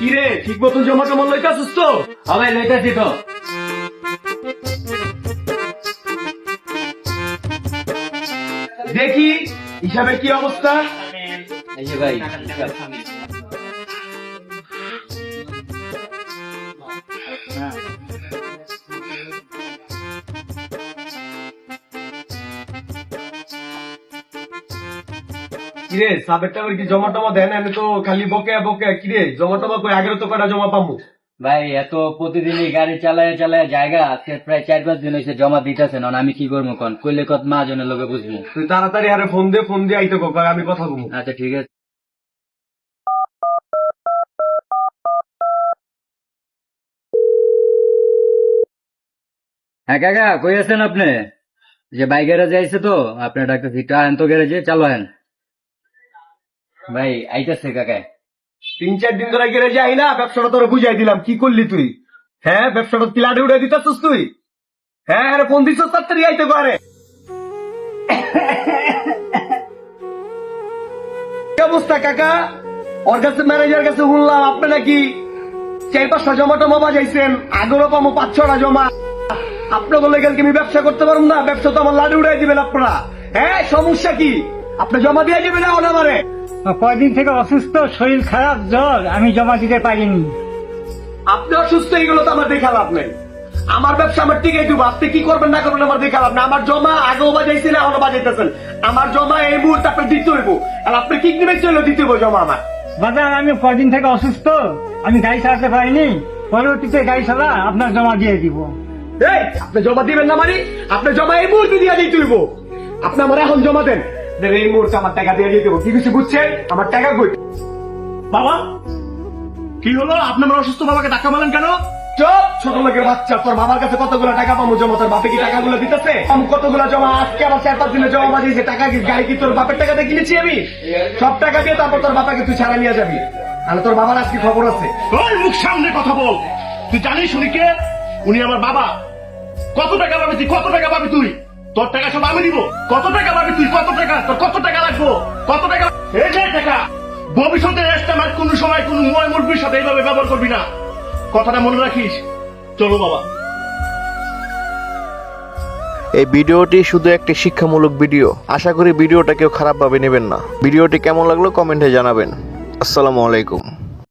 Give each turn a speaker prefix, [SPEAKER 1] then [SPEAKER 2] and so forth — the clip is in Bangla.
[SPEAKER 1] কি রে ঠিক মতন জমা টমা লইতাছিস তো?
[SPEAKER 2] হবে লইতেছি তো।
[SPEAKER 1] দেখি হিসাবে কি অবস্থা?
[SPEAKER 2] ভাই
[SPEAKER 1] কিরে সাবের টাকার কি জমা টমা দেয় না? এনে তো খালি বকে বকে। কিরে জমা টমা কই? আগের তো কয়টা জমা পামু?
[SPEAKER 2] ভাই এত প্রতিদিনই গাড়ি চালায় চালায় জায়গা আজকে প্রায় চার পাঁচ দিন হয়েছে জমা দিতেছে না আমি কি করব কন? কইলে কত মা জনের লোকে বুঝব।
[SPEAKER 1] তুই তাড়াতাড়ি আরে ফোন দে ফোন দিয়ে আইতে কই? আমি কথা বলব।
[SPEAKER 2] আচ্ছা ঠিক আছে। হ্যাঁ কাকা কই আছেন আপনি? যে বাইক গ্যারেজে আইছে তো আপনার ডাক্তার সিটটা আন তো গ্যারেজে চালো আন ভাই, আইতাছে কাকা?
[SPEAKER 1] তিন চার দিন ধরে গেলে যাই না, ব্যবসাটা তোর বুঝাই দিলাম। কি করলি তুই? হ্যাঁ ব্যবসাটা পিলাডে উড়ে দিতেছিস তুই? হ্যাঁ আরে ফোন দিছিস তাড়াতাড়ি আইতে পারে। অবস্থা কাকা? ওর কাছে ম্যানেজার কাছে শুনলাম, আপনি নাকি চার পাঁচটা জমা টমা বাজাইছেন আগেরও পাবো পাঁচ ছটা জমা। আপনার বলে গেল কি আমি ব্যবসা করতে পারব না? ব্যবসা তো আমার লাডু উড়াই দিবেন আপনারা। হ্যাঁ সমস্যা কি? আপনি জমা দিয়ে দিবেন না আমারে।
[SPEAKER 3] কয়দিন থেকে অসুস্থ শরীর খারাপ জ্বর আমি জমা দিতে পারিনি।
[SPEAKER 1] আপনি অসুস্থ এইগুলো তো আমার দেখা লাভ নেই। আমার ব্যবসা আমার টিকে দিব আপনি কি করবেন না করবেন আমার দেখা লাভ না আমার জমা আগেও বাজাইছেন এখনও বাজাইতেছেন। আমার জমা এই মুহূর্তে আপনি দিতে হইব। আর আপনি কি নেবেন চলল দিতে হইব জমা আমার।
[SPEAKER 3] বাজার আমি কয়দিন থেকে অসুস্থ আমি গাড়ি চালাতে পারিনি পরবর্তীতে গাড়ি চালা আপনার জমা দিয়ে দিব।
[SPEAKER 1] এই আপনি জমা দিবেন না মানে? আপনি জমা এই মুহূর্তে দিয়ে দিতে হইব। আপনি আমার এখন জমা দেন। এই মুহূর্তে আমার টাকা দিয়ে দিতে হইব কি কিছু আমার টাকা কই?
[SPEAKER 4] বাবা, কি হলো? আপনি আমার অসুস্থ বাবাকে কেন?
[SPEAKER 1] ছোট লোকের বাচ্চা, তোর বাবার কাছে কতগুলো টাকা পাবো? জমা তোর বাপে কি দিতেছে? আমি কতগুলো জমা, আজকে আবার চার পাঁচ দিনে জমা বাজিয়েছে টাকা কি গাড়ি কি তোর বাপের টাকাতে কিনেছি আমি? সব টাকা দিয়ে তারপর তোর বাবাকে তুই ছাড়া নিয়ে যাবি। তাহলে তোর বাবার আজকে খবর আছে।
[SPEAKER 4] ওই মুখ সামনে কথা বল। তুই জানিস উনি কে? উনি আমার বাবা। কত টাকা পাবি তুই? কত টাকা পাবি তুই? তোর টাকা সব আমি দিব কত টাকা পাবি টাকা? তোর কত টাকা লাগবো? কত টাকা? এই টাকা। ভবিষ্যতে কোনো সময় কোনো মুরগির সাথে এইভাবে ব্যবহার করবি না। কথাটা মনে রাখিস। চলো বাবা।
[SPEAKER 5] এই ভিডিওটি শুধু একটি শিক্ষামূলক ভিডিও। আশা করি ভিডিওটা কেউ খারাপভাবে নেবেন না। ভিডিওটি কেমন লাগল কমেন্টে জানাবেন। আসসালামু আলাইকুম।